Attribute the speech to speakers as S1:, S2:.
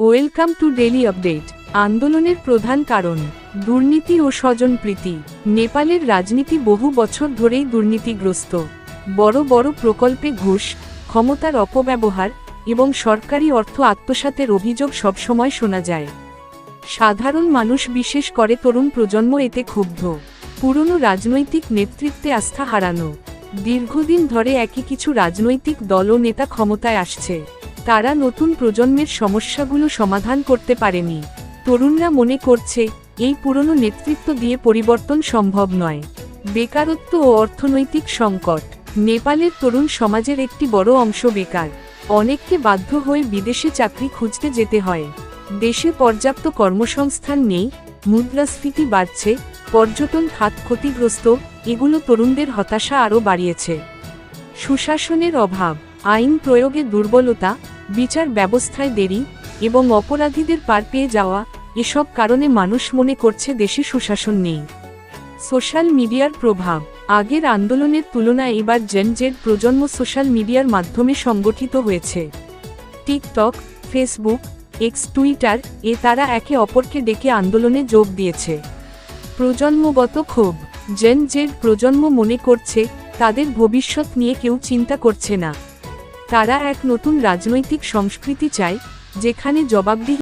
S1: Welcome to daily update. আন্দোলনের প্রধান কারণ, দুর্নীতি ও স্বজনপ্রীতি। নেপালের রাজনীতি বহু বছর ধরেই দুর্নীতিগ্রস্ত। বড় বড় প্রকল্পে ঘুষ, ক্ষমতার অপব্যবহার এবং সরকারি অর্থ আত্মসাতের অভিযোগ সবসময় শোনা যায়। সাধারণ মানুষ বিশেষ করে তরুণ প্রজন্ম এতে ক্ষুব্ধ। পুরনো রাজনৈতিক নেতৃত্বে আস্থা হারানো। দীর্ঘদিন ধরে একই কিছু রাজনৈতিক দল ও নেতা ক্ষমতায় আসছে। তারা নতুন প্রজন্মের সমস্যাগুলো সমাধান করতে পারেনি। তরুণরা মনে করছে, এই পুরনো নেতৃত্ব দিয়ে পরিবর্তন সম্ভব নয়। বেকারত্ব ও অর্থনৈতিক সংকট, নেপালের তরুণ সমাজের একটি বড় অংশ বেকার। অনেককে বাধ্য হয়ে বিদেশে চাকরি খুঁজতে যেতে হয়। দেশে পর্যাপ্ত কর্মসংস্থান নেই, মুদ্রাস্ফীতি বাড়ছে, পর্যটন খাত ক্ষতিগ্রস্ত, এগুলো তরুণদের হতাশা আরও বাড়িয়েছে। সুশাসনের অভাব, আইন প্রয়োগে দুর্বলতা বিচার ব্যবস্থায় দেরি এবং অপরাধীদের পার পেয়ে যাওয়া এসব কারণে মানুষ মনে করছে দেশে সুশাসন নেই। সোশ্যাল মিডিয়ার প্রভাব আগের আন্দোলনের তুলনায় এবার জেন জেড প্রজন্ম সোশ্যাল মিডিয়ার মাধ্যমে সংগঠিত হয়েছে। টিকটক, ফেসবুক এক্স টুইটার এ তারা একে অপরকে ডেকে আন্দোলনে যোগ দিয়েছে। প্রজন্মগত ক্ষোভ জেন জেড প্রজন্ম মনে করছে তাদের ভবিষ্যৎ নিয়ে কেউ চিন্তা করছে না। তারা এক নতুন রাজনৈতিক সংস্কৃতি চায় যেখানে জবাবদিহি